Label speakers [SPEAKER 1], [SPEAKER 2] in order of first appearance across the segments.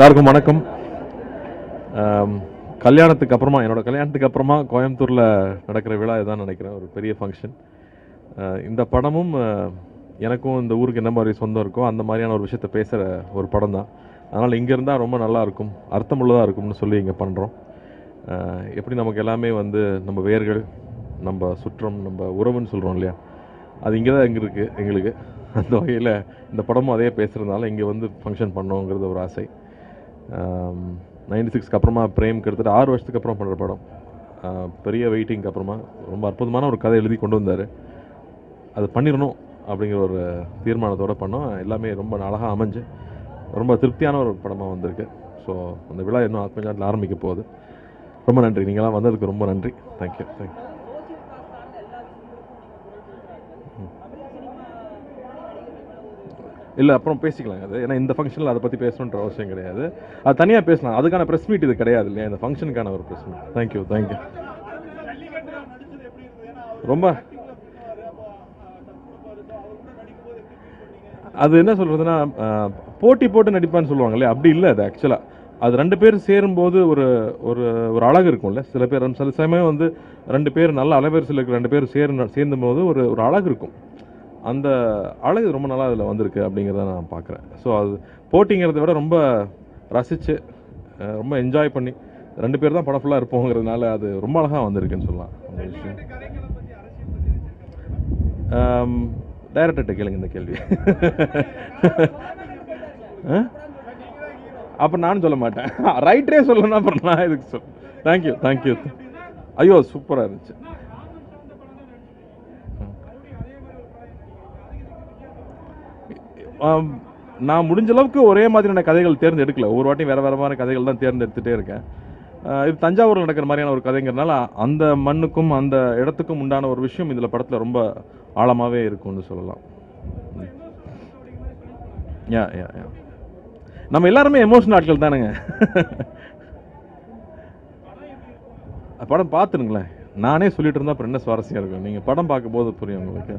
[SPEAKER 1] எல்லாருக்கும் வணக்கம். கல்யாணத்துக்கு அப்புறமா என்னோட கல்யாணத்துக்கு அப்புறமா கோயம்புத்தூரில் நடக்கிற விழா இதான் நினைக்கிறேன் ஒரு பெரிய ஃபங்க்ஷன் இந்த படமும் எனக்கும் இந்த ஊருக்கு என்ன மாதிரி சொந்தம் இருக்கோ அந்த மாதிரியான ஒரு விஷயத்த பேசுகிற ஒரு படம் தான். அதனால் இங்கே இருந்தால் ரொம்ப நல்லா இருக்கும் அர்த்தமுள்ளதாக இருக்கும்னு சொல்லி இங்கே பண்ணுறோம் எப்படி நமக்கு எல்லாமே வந்து நம்ம வேர்கள் நம்ம சுற்றம் நம்ம உறவுன்னு சொல்கிறோம் இல்லையா? அது இங்கே தான் இங்கே இருக்குது எங்களுக்கு. அந்த வகையில் இந்த படமும் அதே பேசுகிறதுனால இங்கே வந்து ஃபங்க்ஷன் பண்ணோங்கிறது ஒரு ஆசை. நைன்டி சிக்ஸ்க்கு அப்புறமா பிரேம் கிட்டத்தட்ட ஆறு வருஷத்துக்கு அப்புறம் பண்ணுற படம். பெரிய வெயிட்டிங்க்கு அப்புறமா ரொம்ப அற்புதமான ஒரு கதை எழுதி கொண்டு வந்தார். அது பண்ணிடணும் அப்படிங்கிற ஒரு தீர்மானத்தோடு பண்ணோம். எல்லாமே ரொம்ப அழகாக அமைஞ்சு ரொம்ப திருப்தியான ஒரு படமாக வந்திருக்கு. ஸோ அந்த விழா இன்னும் ஆத்மஜாட்டில் ஆரம்பிக்க போகுது. ரொம்ப நன்றி. நீங்களாம் வந்ததுக்கு ரொம்ப நன்றி. தேங்க்யூ தேங்க்யூ இல்லை அப்புறம் பேசிக்கலாங்க அது ஏன்னா இந்த ஃபங்க்ஷனில் அதை பற்றி பேசணுன்ற அவசியம் கிடையாது. அது தனியாக பேசலாம். அதுக்கான ப்ரெஸ் மீட் இது கிடையாது இல்லையா? இந்த ஃபங்க்ஷனுக்கான ஒரு ப்ரெஸ் மீட் தேங்க்யூ தேங்க்யூ ரொம்ப அது என்ன சொல்கிறதுன்னா போட்டி போட்டு நடிப்பான்னு சொல்லுவாங்க இல்லையா? அப்படி இல்லை அது ஆக்சுவலாக அது ரெண்டு பேர் சேரும்போது ஒரு ஒரு ஒரு அழகு இருக்கும்ல. சில பேர் சில சமயம் வந்து ரெண்டு பேர் நல்ல அலைவரிசையில் இருக்கிற ரெண்டு பேர் சேர்ந்து சேர்ந்தும் போது ஒரு ஒரு அழகு இருக்கும். அந்த அழகு ரொம்ப நல்லா அதில் வந்திருக்கு அப்படிங்கிறத நான் பார்க்குறேன். ஸோ அது போட்டிங்கிறத விட ரொம்ப ரசித்து ரொம்ப என்ஜாய் பண்ணி ரெண்டு பேர் தான் படம் ஃபுல்லாக இருப்போங்கிறதுனால அது ரொம்ப அழகாக வந்திருக்குன்னு சொல்லலாம். அந்த விஷயம். டைரக்டர்கிட்ட கேளுங்க இந்த கேள்வி. அப்போ நான் சொல்ல மாட்டேன். ரைட்டரே சொல்லணும் அப்புறம் நான் இதுக்கு சொல் தேங்க்யூ தேங்க்யூ ஐயோ சூப்பராக இருந்துச்சு. நான் முடிஞ்ச அளவுக்கு ஒரே மாதிரியான கதைகள் தேர்ந்தெடுக்கல. ஒவ்வொரு வாட்டியும் வேறு வேற மாதிரி கதைகள் தான் தேர்ந்தெடுத்துகிட்டே இருக்கேன். இது தஞ்சாவூரில் நடக்கிற மாதிரியான ஒரு கதைங்கிறனால அந்த மண்ணுக்கும் அந்த இடத்துக்கும் உண்டான ஒரு விஷயம் இதில் படத்தில் ரொம்ப ஆழமாகவே இருக்கும்னு சொல்லலாம். யா யா யா. நம்ம எல்லாருமே எமோஷனல் ஆட்கள் தானுங்க. படம் பார்த்துருங்களேன். நானே சொல்லிட்டு இருந்தா அப்புறம் என்ன சுவாரஸ்யம் இருக்கும்? நீங்கள் படம் பார்க்கும்போது புரியும் உங்களுக்கு.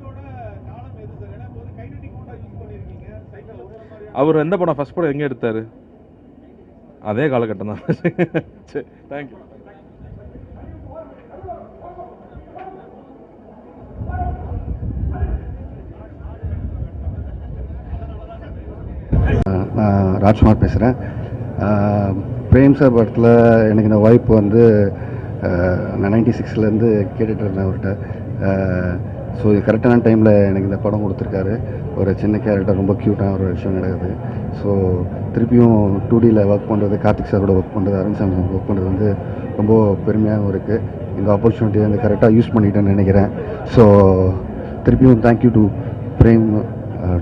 [SPEAKER 1] அவர் எந்த படம்? ஃபர்ஸ்ட் படம் எங்கே எடுத்தார்? அதே காலகட்டம் தான் சரி தேங்க்யூ
[SPEAKER 2] நான் ராஜ்குமார் பேசுகிறேன் பிரேம் சார் படத்தில் எனக்கு இந்த வாய்ப்பு வந்து நான் நைன்டி சிக்ஸ்லேருந்து கேட்டுட்டு இருந்தேன் அவர்கிட்ட. ஸோ கரெக்டான டைமில் எனக்கு இந்த படம் கொடுத்துருக்காரு. ஒரு சின்ன கேரக்டர் ரொம்ப க்யூட்டான ஒரு விஷயம் நடக்குது. ஸோ திருப்பியும் டூ டியில் ஒர்க் பண்ணுறது கார்த்திக் சாரோட ஒர்க் பண்ணுறது அருண் சாமி ஒர்க் பண்ணுறது வந்து ரொம்ப பெருமையாகவும் இருக்குது இந்த ஆப்பர்ச்சுனிட்டியை வந்து கரெக்டாக யூஸ் பண்ணிட்டேன்னு நினைக்கிறேன். ஸோ திருப்பியும் thank you to Prem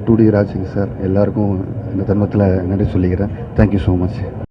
[SPEAKER 2] to D Rajsingh sir எல்லாருக்கும் இந்த தருணத்தில் நன்றி சொல்லிக்கிறேன். Thank you so much